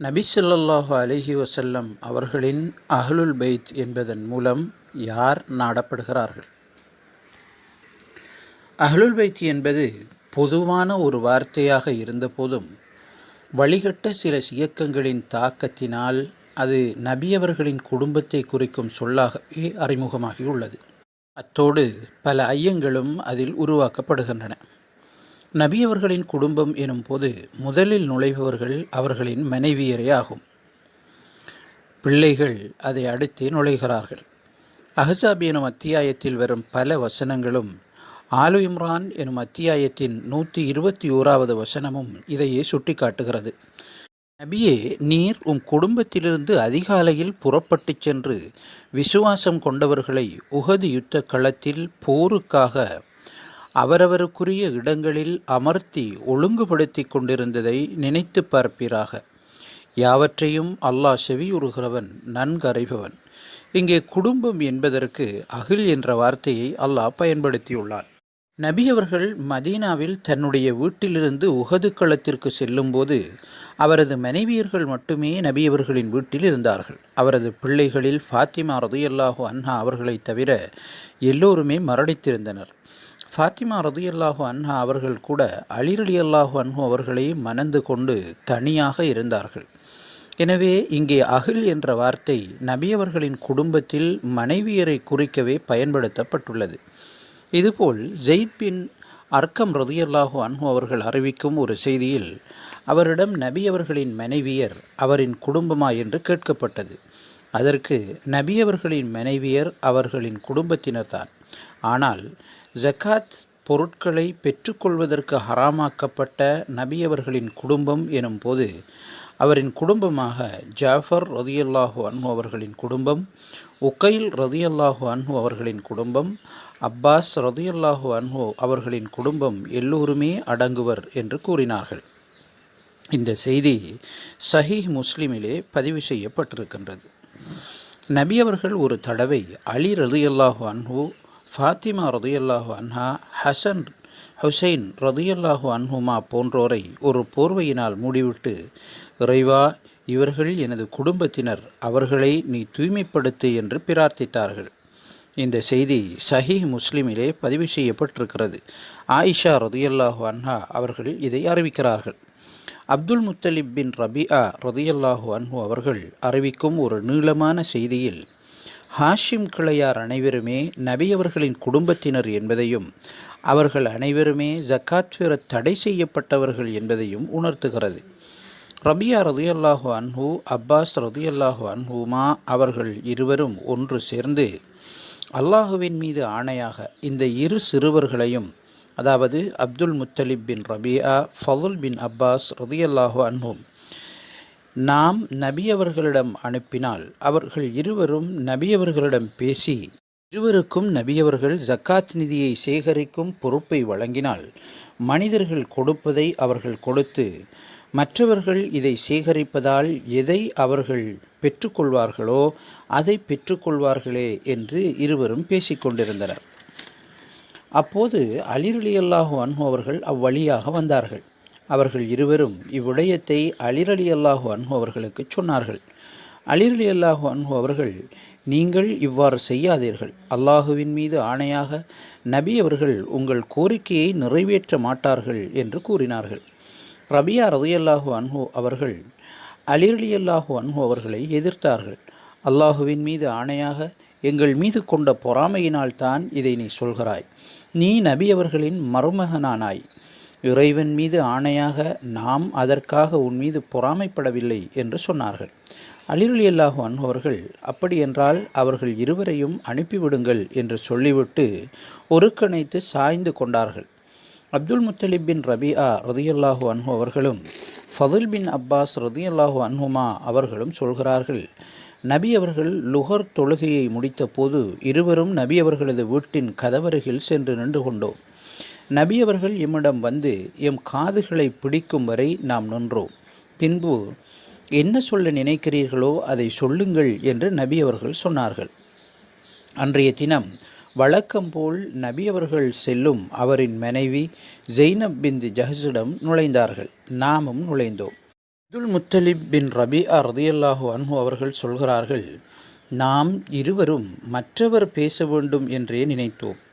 நபி ஸல்லல்லாஹு அலைஹி அவர்களின் அஹ்லுல் பைத் என்பதன் மூலம் யார் நாடப்படுகிறார்கள்? அஹ்லுல் பைத் என்பது பொதுவான ஒரு வார்த்தையாக இருந்தபோதும் வழிகட்ட சில இயக்கங்களின் தாக்கத்தினால் அது நபியவர்களின் குடும்பத்தை குறிக்கும் சொல்லாகவே அறிமுகமாகியுள்ளது. அத்தோடு பல ஐயங்களும் அதில் உருவாக்கப்படுகின்றன. நபியவர்களின் குடும்பம் எனும் போது முதலில் நுழைபவர்கள் அவர்களின் மனைவியரே ஆகும். பிள்ளைகள் அதை அடுத்தே நுழைகிறார்கள். அஹசாப் எனும் அத்தியாயத்தில் வரும் பல வசனங்களும் ஆலு இம்ரான் எனும் அத்தியாயத்தின் நூற்றி இருபத்தி ஓராவது வசனமும் இதையே சுட்டிக்காட்டுகிறது. நபியே நீர் உம் குடும்பத்திலிருந்து அதிகாலையில் புறப்பட்டுச் சென்று விசுவாசம் கொண்டவர்களை உகது யுத்த களத்தில் போருக்காக அவரவருக்குரிய இடங்களில் அமர்த்தி ஒழுங்குபடுத்தி கொண்டிருந்ததை நினைத்து பார்ப்பீராக. யாவற்றையும் அல்லாஹ் செவியுறுகிறவன் நன்கறைபவன். இங்கே குடும்பம் என்பதற்கு அகில் என்ற வார்த்தையை அல்லாஹ் பயன்படுத்தியுள்ளான். நபி அவர்கள் மதீனாவில் தன்னுடைய வீட்டிலிருந்து உகது களத்திற்கு செல்லும்போது அவரது மனைவியர்கள் மட்டுமே நபி அவர்களின் வீட்டில் இருந்தார்கள். அவரது பிள்ளைகளில் ஃபாத்திமா ரதியல்லாஹு அன்ஹா அவர்களைத் தவிர எல்லோருமே மரணித்திருந்தனர். ஃபாத்திமா ரதியல்லாஹு அன்ஹா அவர்கள் கூட அலிரலி அல்லாஹு அன்ஹு அவர்களை மணந்து கொண்டு தனியாக இருந்தார்கள். எனவே இங்கே அகில் என்ற வார்த்தை நபியவர்களின் குடும்பத்தில் மனைவியரை குறிக்கவே பயன்படுத்தப்பட்டுள்ளது. இதுபோல் ஜெயித் பின் அர்க்கம் ரதியல்லாஹு அன்ஹு அவர்கள் அறிவிக்கும் ஒரு செய்தியில் அவரிடம் நபி அவர்களின் மனைவியர் அவரின் குடும்பமா என்று கேட்கப்பட்டது. அதற்கு நபியவர்களின் மனைவியர் அவர்களின் குடும்பத்தினர்தான் ஆனால் ஜக்காத் பொருட்களை பெற்றுக்கொள்வதற்கு ஹராமாக்கப்பட்ட நபியவர்களின் குடும்பம் எனும் போது அவரின் குடும்பமாக ஜாஃபர் ரதியல்லாஹு அன்ஹு அவர்களின் குடும்பம் உக்கைல் ரதியல்லாஹு அன்ஹு அவர்களின் குடும்பம் அப்பாஸ் ரதியல்லாஹு அன்ஹு அவர்களின் குடும்பம் எல்லோருமே அடங்குவர் என்று கூறினார்கள். இந்த செய்தி சஹீஹ் முஸ்லிமிலே பதிவு செய்யப்பட்டிருக்கின்றது. நபி அவர்கள் ஒரு தடவை அலி ரதியல்லாஹு அன்ஹு ஃபாத்திமா ரதியல்லாஹு அன்ஹா ஹசன் ஹுசைன் ரதியல்லாஹு அன்ஹுமா போன்றோரை ஒரு போர்வையினால் மூடிவிட்டு இறைவா இவர்கள் எனது குடும்பத்தினர் அவர்களை நீ தூய்மைப்படுத்து என்று பிரார்த்தித்தார்கள். இந்த செய்தி சஹி முஸ்லிமிலே பதிவு செய்யப்பட்டிருக்கிறது. ஆயிஷா ரதியல்லாஹு அன்ஹா அவர்கள் இதை அறிவிக்கிறார்கள். அப்துல் முத்தலிப் பின் ஆ ரதியல்லாஹு அன்ஹு அவர்கள் அறிவிக்கும் ஒரு நீளமான செய்தியில் ஹாஷிம் கிளையார் அனைவருமே நபியவர்களின் குடும்பத்தினர் என்பதையும் அவர்கள் அனைவருமே ஜக்காத் பெற தடை செய்யப்பட்டவர்கள் என்பதையும் உணர்த்துகிறது. ரபியா ரதியல்லாஹு அன்ஹு அப்பாஸ் ரதியல்லாஹு அன்ஹுமா அவர்கள் இருவரும் ஒன்று சேர்ந்து அல்லாஹுவின் மீது ஆணையாக இந்த இரு சிறுவர்களையும் அதாவது Abdul Muttalib bin Rabia Fadl bin Abbas ரதியல்லாஹு அன்ஹும் நாம் நபியவர்களிடம் அனுப்பினால் அவர்கள் இருவரும் நபியவர்களிடம் பேசி இருவருக்கும் நபியவர்கள் ஜக்காத் நிதியை சேகரிக்கும் பொறுப்பை வழங்கினால் மனிதர்கள் கொடுப்பதை அவர்கள் கொடுத்து மற்றவர்கள் இதை சேகரிப்பதால் எதை அவர்கள் பெற்றுக்கொள்வார்களோ அதை பெற்றுக்கொள்வார்களே என்று இருவரும் பேசிக்கொண்டிருந்தனர் அப்போது அலிரலி அல்லாஹு அன்ஹு அவர்கள் அவ்வழியாக வந்தார்கள். அவர்கள் இருவரும் இவ்விடயத்தை அலிரலி அல்லாஹு அன்ஹு அவர்களுக்கு சொன்னார்கள். அலிரலி அல்லாஹு அன்ஹு அவர்கள் நீங்கள் இவ்வாறு செய்யாதீர்கள். அல்லாஹுவின் மீது ஆணையாக நபி அவர்கள் உங்கள் கோரிக்கையை நிறைவேற்ற மாட்டார்கள் என்று கூறினார்கள். ரபியா ரதியல்லாஹு அன்ஹு அவர்கள் அலிரலி அல்லாஹு அன்ஹு அவர்களை எதிர்த்தார்கள். அல்லாஹுவின் மீது ஆணையாக எங்கள் மீது கொண்ட பொறாமையினால் தான் இதை நீ சொல்கிறாய். நீ நபி அவர்களின் மருமகனானாய். இறைவன் மீது ஆணையாக நாம் அதற்காக உன் மீது பொறாமைப்படவில்லை என்று சொன்னார்கள். அலிருளி அல்லாஹு அவர்கள் அப்படியென்றால் அவர்கள் இருவரையும் அனுப்பிவிடுங்கள் என்று சொல்லிவிட்டு ஒருக்கணைத்து சாய்ந்து கொண்டார்கள். அப்துல் முத்தலிப் பின் ரபியா ரதியல்லாஹு அன்ஹு அவர்களும் ஃபதுல் பின் அப்பாஸ் ரதியல்லாஹு அன்ஹுமா அவர்களும் சொல்கிறார்கள் நபி அவர்கள் லுகர் தொழுகையை முடித்தபோது இருவரும் நபி அவர்களது வீட்டின் கதவருகில் சென்று நின்று கொண்டோம். நபி அவர்கள் எம்மிடம் வந்து எம் காதுகளை பிடிக்கும் வரை நாம் நின்றோம். பின்பு என்ன சொல்ல நினைக்கிறீர்களோ அதை சொல்லுங்கள் என்று நபி அவர்கள் சொன்னார்கள். அன்றைய தினம் வழக்கம் போல் நபி அவர்கள் செல்லும் அவரின் மனைவி ஜெய்னப் பின் ஜஹஸிடம் நுழைந்தார்கள். நாமும் நுழைந்தோம். அப்துல் முத்தலிப் பின் ரபி அர்தியல்லாஹு அன்ஹு அவர்கள் சொல்கிறார்கள் நாம் இருவரும் மற்றவர் பேச வேண்டும் என்றே நினைத்தோம்.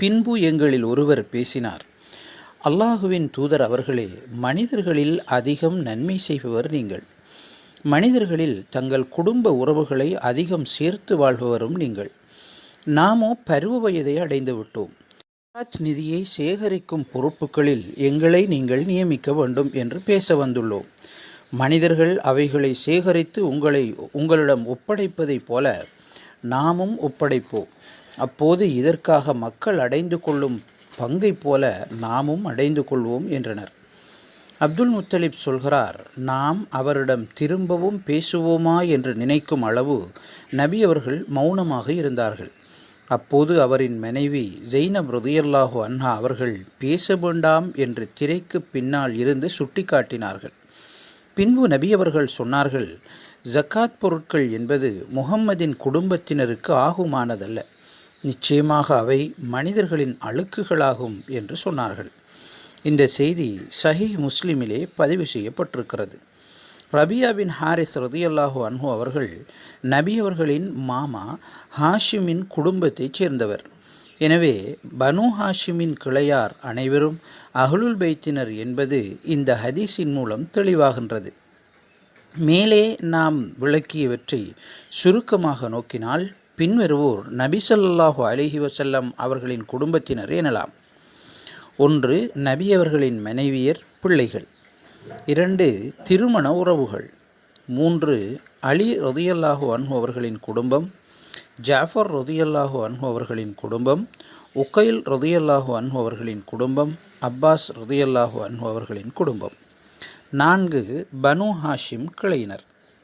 பின்பு எங்களில் ஒருவர் பேசினார் அல்லாஹுவின் தூதர் அவர்களே மனிதர்களில் அதிகம் நன்மை செய்பவர் நீங்கள். மனிதர்களில் தங்கள் குடும்ப உறவுகளை அதிகம் சேர்த்து வாழ்பவரும் நீங்கள். நாமோ பருவ வயதை அடைந்து விட்டோம். ஹஜ் நிதியை சேகரிக்கும் பொறுப்புகளில் எங்களை நீங்கள் நியமிக்க வேண்டும் என்று பேச வந்துள்ளோம். மனிதர்கள் அவைகளை சேகரித்து உங்களை உங்களிடம் ஒப்படைப்பதைப் போல நாமும் ஒப்படைப்போம். அப்போது இதற்காக மக்கள் அடைந்து கொள்ளும் பங்கைப் போல நாமும் அடைந்து கொள்வோம் என்றனர். அப்துல் முத்தலிப் சொல்கிறார் நாம் அவரிடம் திரும்பவும் பேசுவோமா என்று நினைக்கும் அளவு நபி அவர்கள் மௌனமாக இருந்தார்கள். அப்போது அவரின் மனைவி ஜெய்னப் ருதியல்லாஹு அன்ஹா அவர்கள் பேச வேண்டாம் என்று திரைக்கு பின்னால் இருந்து சுட்டிக்காட்டினார்கள். பின்பு நபி அவர்கள் சொன்னார்கள் ஜக்காத் பொருட்கள் என்பது முகம்மதின் குடும்பத்தினருக்கு ஆகுமானதல்ல. நிச்சயமாக அவை மனிதர்களின் அழுக்குகளாகும் என்று சொன்னார்கள். இந்த செய்தி சஹி முஸ்லிமிலே பதிவு செய்யப்பட்டிருக்கிறது. ரபியா பின் ஹாரிஸ் ரதியல்லாஹு அன்ஹு அவர்கள் நபி அவர்களின் மாமா ஹாஷிமின் குடும்பத்தைச் சேர்ந்தவர். எனவே பனு ஹாஷிமின் கிளையார் அனைவரும் அஹ்லுல் பைத்தினர் என்பது இந்த ஹதீஸின் மூலம் தெளிவாகின்றது. மேலே நாம் விளக்கியவற்றை சுருக்கமாக நோக்கினால் பின்வருவோர் நபிசல்லாஹு அலிஹி வசல்லம் அவர்களின் குடும்பத்தினர் எனலாம். ஒன்று நபி அவர்களின் மனைவியர் பிள்ளைகள். இரண்டு திருமண உறவுகள். மூன்று அலி ரொதியல்லாஹு அன்ஹு அவர்களின் குடும்பம். ஜாஃபர் ரொதியல்லாஹு அன்ஹு அவர்களின் குடும்பம். உக்கைல் ரொதியல்லாஹு அன்ஹு அவர்களின் குடும்பம். அப்பாஸ் ரொதியல்லாஹு அன்ஹு அவர்களின் குடும்பம். நான்கு பனு ஹாஷிம் கிளையினர்.